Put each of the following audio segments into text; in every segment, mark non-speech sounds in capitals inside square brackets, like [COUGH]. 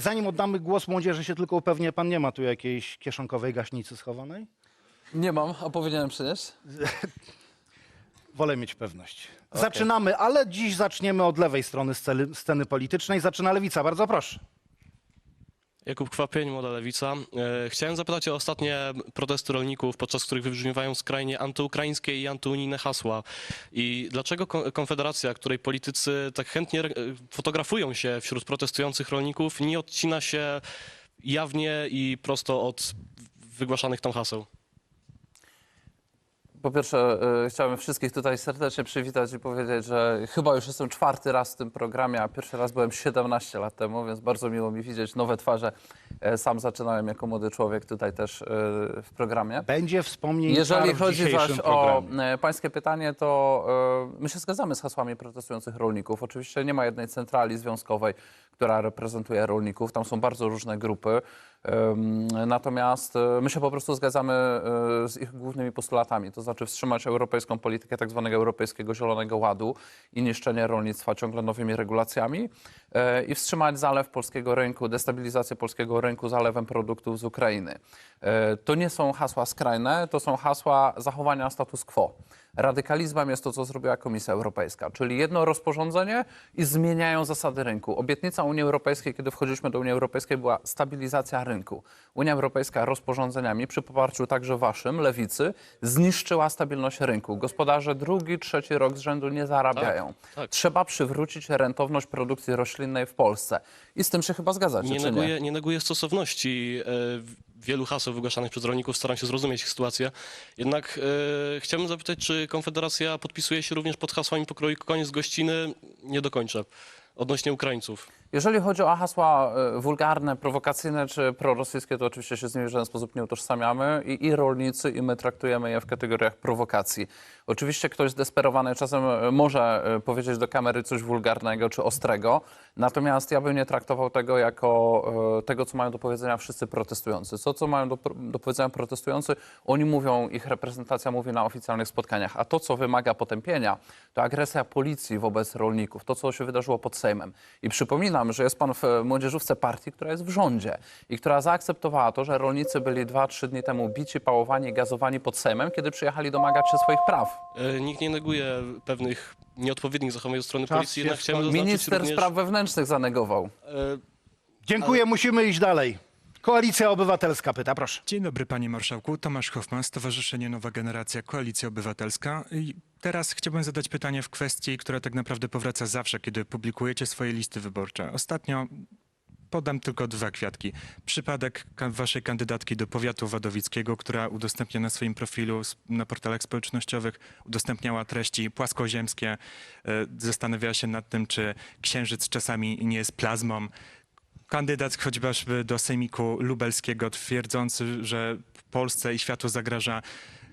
Zanim oddamy głos młodzieży, się tylko upewnię, pan nie ma tu jakiejś kieszonkowej gaśnicy schowanej? Nie mam, a powinienem przynieść? Wolę mieć pewność. Zaczynamy, ale dziś zaczniemy od lewej strony sceny, sceny politycznej. Zaczyna lewica, bardzo proszę. Jakub Kwapień, Młoda Lewica. E, Chciałem zapytać o ostatnie protesty rolników, podczas których wybrzmiewają skrajnie antyukraińskie i antyunijne hasła. I dlaczego Kon- Konfederacja, której politycy tak chętnie fotografują się wśród protestujących rolników, nie odcina się jawnie i prosto od wygłaszanych tam haseł? Po pierwsze, y, chciałbym wszystkich tutaj serdecznie przywitać i powiedzieć, że chyba już jestem czwarty raz w tym programie, a pierwszy raz byłem 17 lat temu, więc bardzo miło mi widzieć nowe twarze. E, Sam zaczynałem jako młody człowiek tutaj też y, w programie. Będzie wspomnień Jeżeli w chodzi dzisiejszym zaś o programie. e, pańskie pytanie, to e, my się zgadzamy z hasłami protestujących rolników. Oczywiście nie ma jednej centrali związkowej, która reprezentuje rolników. Tam są bardzo różne grupy. Natomiast e, my się po prostu zgadzamy e, z ich głównymi postulatami, to znaczy wstrzymać europejską politykę tak zwanego Europejskiego Zielonego Ładu i niszczenie rolnictwa ciągle nowymi regulacjami e, i wstrzymać zalew polskiego rynku, destabilizację polskiego rynku zalewem produktów z Ukrainy. To nie są hasła skrajne, to są hasła zachowania status quo. Radykalizmem jest to, co zrobiła Komisja Europejska, czyli jedno rozporządzenie i zmieniają zasady rynku. Obietnica Unii Europejskiej, kiedy wchodziliśmy do Unii Europejskiej, była stabilizacja rynku. Unia Europejska rozporządzeniami, przy poparciu także waszym, lewicy, zniszczyła stabilność rynku. Gospodarze drugi, trzeci rok z rzędu nie zarabiają. tak. Trzeba przywrócić rentowność produkcji roślinnej w Polsce. I z tym się chyba zgadzacie, Nie czy nie? neguję, nie neguję stosowności e, wielu haseł wygłaszanych przez rolników, staram się zrozumieć ich sytuację. Jednak e, chciałbym zapytać, czy Konfederacja podpisuje się również pod hasłami pokroju koniec gościny? Nie dokończę. Odnośnie Ukraińców. Jeżeli chodzi o hasła e, wulgarne, prowokacyjne czy prorosyjskie, to oczywiście się z nimi w żaden sposób nie utożsamiamy i, i rolnicy, i my traktujemy je w kategoriach prowokacji. Oczywiście ktoś zdesperowany czasem e, może e, powiedzieć do kamery coś wulgarnego czy ostrego, natomiast ja bym nie traktował tego jako tego, co mają do powiedzenia wszyscy protestujący. Co, co mają do, do powiedzenia protestujący, oni mówią, ich reprezentacja mówi na oficjalnych spotkaniach, a to, co wymaga potępienia, to agresja policji wobec rolników, to, co się wydarzyło pod Sejmem. I przypominam, że jest pan w młodzieżówce partii, która jest w rządzie i która zaakceptowała to, że rolnicy byli dwa, trzy dni temu bici, pałowani, gazowani pod Sejmem, kiedy przyjechali domagać się swoich praw. E, Nikt nie neguje pewnych nieodpowiednich zachowań ze strony Czas policji, jednak chciałem zaznaczyć Minister również... Spraw Wewnętrznych zanegował. e, Dziękuję, musimy iść dalej. Koalicja Obywatelska pyta, proszę. Dzień dobry panie marszałku, Tomasz Hoffman, Stowarzyszenie Nowa Generacja, Koalicja Obywatelska. I teraz chciałbym zadać pytanie w kwestii, która tak naprawdę powraca zawsze, kiedy publikujecie swoje listy wyborcze. Ostatnio podam tylko dwa kwiatki. Przypadek waszej kandydatki do powiatu wadowickiego, która udostępnia na swoim profilu na portalach społecznościowych, udostępniała treści płaskoziemskie, e, zastanawiała się nad tym, czy księżyc czasami nie jest plazmą, kandydat choćby do Sejmiku Lubelskiego twierdzący, że Polsce i światu zagraża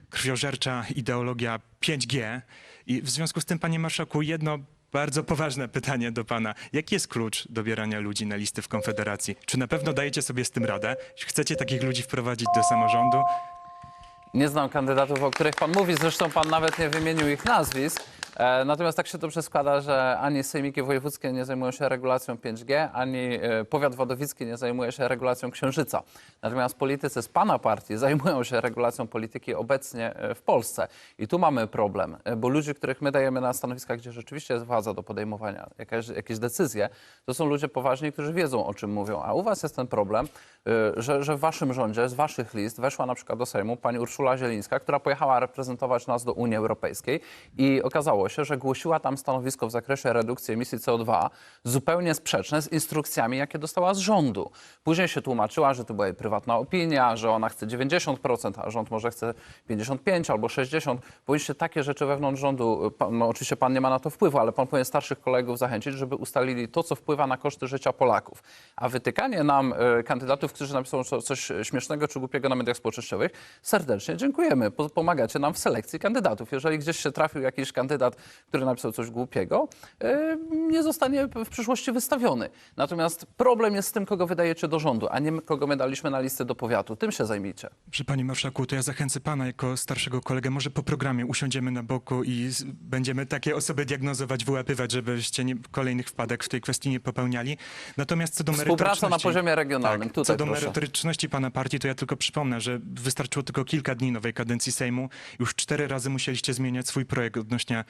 krwiożercza ideologia 5G. I w związku z tym, panie marszałku, jedno bardzo poważne pytanie do pana. Jaki jest klucz dobierania ludzi na listy w Konfederacji? Czy na pewno dajecie sobie z tym radę? Czy chcecie takich ludzi wprowadzić do samorządu? Nie znam kandydatów, o których pan mówi, zresztą pan nawet nie wymienił ich nazwisk. E, Natomiast tak się dobrze składa, że ani sejmiki wojewódzkie nie zajmują się regulacją 5G, ani e, powiat wadowicki nie zajmuje się regulacją księżyca. Natomiast politycy z pana partii [LAUGHS] zajmują się regulacją polityki obecnie e, w Polsce. I tu mamy problem, bo ludzi, których my dajemy na stanowiskach, gdzie rzeczywiście jest władza do podejmowania jakaś, jakieś decyzje, to są ludzie poważni, którzy wiedzą, o czym mówią. A u was jest ten problem, że, że w waszym rządzie z waszych list weszła na przykład do Sejmu pani Urszula Zielińska, która pojechała reprezentować nas do Unii Europejskiej i okazało się, że głosiła tam stanowisko w zakresie redukcji emisji CO2 zupełnie sprzeczne z instrukcjami, jakie dostała z rządu. Później się tłumaczyła, że to była jej prywatna opinia, że ona chce 90%, a rząd może chce 55 albo 60. Powinniście takie rzeczy wewnątrz rządu, pan, no oczywiście pan nie ma na to wpływu, ale pan powinien starszych kolegów zachęcić, żeby ustalili to, co wpływa na koszty życia Polaków. A wytykanie nam e, kandydatów, którzy napiszą co- coś śmiesznego czy głupiego na mediach społecznościowych, serdecznie dziękujemy. Po- Pomagacie nam w selekcji kandydatów. Jeżeli gdzieś się trafił jakiś kandydat kandydat, który napisał coś głupiego, e, nie zostanie w przyszłości wystawiony. Natomiast problem jest z tym, kogo wydajecie do rządu, a nie kogo my daliśmy na listę do powiatu. Tym się zajmijcie. Przy panie marszałku, to ja zachęcę pana jako starszego kolegę, może po programie usiądziemy na boku i będziemy takie osoby diagnozować, wyłapywać, żebyście nie, kolejnych wpadek w tej kwestii nie popełniali. Natomiast co do Współpraca na poziomie regionalnym. Tak, Tutaj co do proszę. merytoryczności pana partii, to ja tylko przypomnę, że wystarczyło tylko kilka dni nowej kadencji Sejmu. Już cztery razy musieliście zmieniać swój projekt odnośnie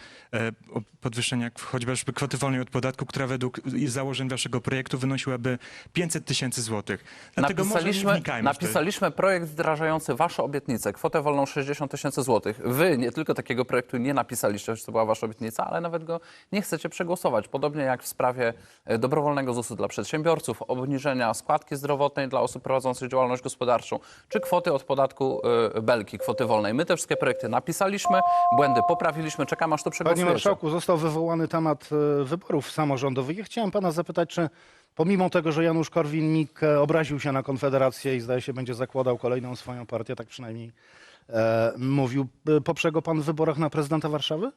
podwyższenia chociażby kwoty wolnej od podatku, która według założeń waszego projektu wynosiłaby 500 tysięcy złotych. Dlatego może nie napisaliśmy, napisaliśmy projekt wdrażający wasze obietnice, kwotę wolną 60 tysięcy złotych. Wy nie tylko takiego projektu nie napisaliście, choć to była wasza obietnica, ale nawet go nie chcecie przegłosować. Podobnie jak w sprawie e, dobrowolnego ZUS-u dla przedsiębiorców, obniżenia składki zdrowotnej dla osób prowadzących działalność gospodarczą, czy kwoty od podatku e, belki, kwoty wolnej. My te wszystkie projekty napisaliśmy, błędy poprawiliśmy, czekam aż to Panie marszałku, został wywołany temat e, wyborów samorządowych. Ja chciałem pana zapytać, czy pomimo tego, że Janusz Korwin-Mikke obraził się na Konfederację i zdaje się będzie zakładał kolejną swoją partię, tak przynajmniej e, mówił, e, poprze go pan w wyborach na prezydenta Warszawy?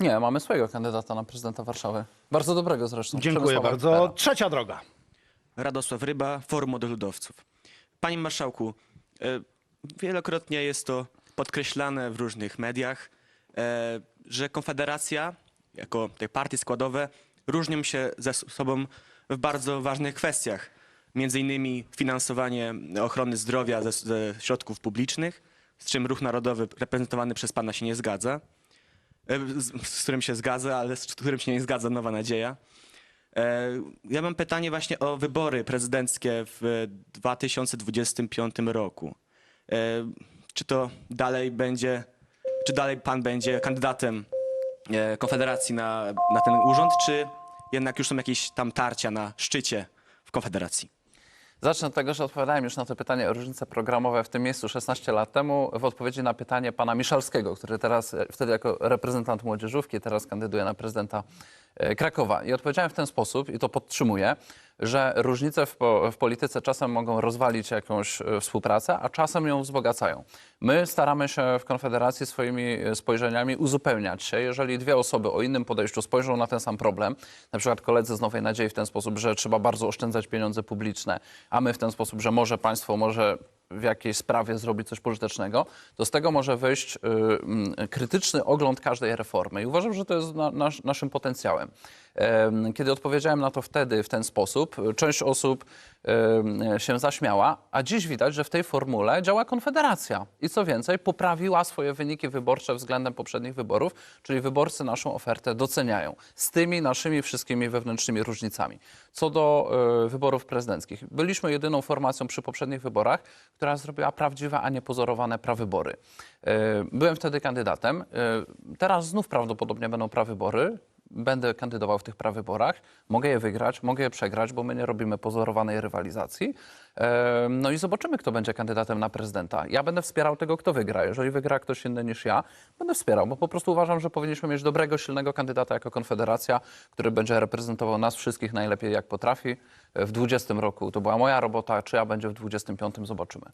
Nie, mamy swojego kandydata na prezydenta Warszawy. Bardzo dobrego zresztą. Dziękuję bardzo. Kupera. Trzecia droga. Radosław Ryba, Forum Młodych Ludowców. Panie Marszałku, e, wielokrotnie jest to podkreślane w różnych mediach, że Konfederacja, jako te partie składowe, różnią się ze sobą w bardzo ważnych kwestiach. Między innymi finansowanie ochrony zdrowia ze, ze środków publicznych, z czym Ruch Narodowy reprezentowany przez Pana się nie zgadza, e, z, z którym się zgadza, ale z którym się nie zgadza Nowa Nadzieja. E, Ja mam pytanie właśnie o wybory prezydenckie w 2025 roku. E, Czy to dalej będzie, czy dalej pan będzie kandydatem e, Konfederacji na, na ten urząd, czy jednak już są jakieś tam tarcia na szczycie w Konfederacji? Zacznę od tego, że odpowiadałem już na to pytanie o różnice programowe w tym miejscu 16 lat temu w odpowiedzi na pytanie pana Miszalskiego, który teraz, e, wtedy jako reprezentant młodzieżówki, teraz kandyduje na prezydenta e, Krakowa. I odpowiedziałem w ten sposób, i to podtrzymuję, że różnice w, po, w polityce czasem mogą rozwalić jakąś e, współpracę, a czasem ją wzbogacają. My staramy się w Konfederacji swoimi e, spojrzeniami uzupełniać się. Jeżeli dwie osoby o innym podejściu spojrzą na ten sam problem, na przykład koledzy z Nowej Nadziei w ten sposób, że trzeba bardzo oszczędzać pieniądze publiczne, a my w ten sposób, że może państwo może w jakiejś sprawie zrobić coś pożytecznego, to z tego może wyjść y, krytyczny ogląd każdej reformy. I uważam, że to jest na, nasz, naszym potencjałem. Kiedy odpowiedziałem na to wtedy w ten sposób, część osób się zaśmiała, a dziś widać, że w tej formule działa Konfederacja. I co więcej, poprawiła swoje wyniki wyborcze względem poprzednich wyborów, czyli wyborcy naszą ofertę doceniają z tymi naszymi wszystkimi wewnętrznymi różnicami. Co do e, wyborów prezydenckich. Byliśmy jedyną formacją przy poprzednich wyborach, która zrobiła prawdziwe, a nie pozorowane prawybory. E, byłem wtedy kandydatem. E, teraz znów prawdopodobnie będą prawybory. Będę kandydował w tych prawyborach. Mogę je wygrać, mogę je przegrać, bo my nie robimy pozorowanej rywalizacji. No i zobaczymy, kto będzie kandydatem na prezydenta. Ja będę wspierał tego, kto wygra. Jeżeli wygra ktoś inny niż ja, będę wspierał, bo po prostu uważam, że powinniśmy mieć dobrego, silnego kandydata jako Konfederacja, który będzie reprezentował nas wszystkich najlepiej jak potrafi. W 20 roku to była moja robota, czy ja będzie w 25 zobaczymy.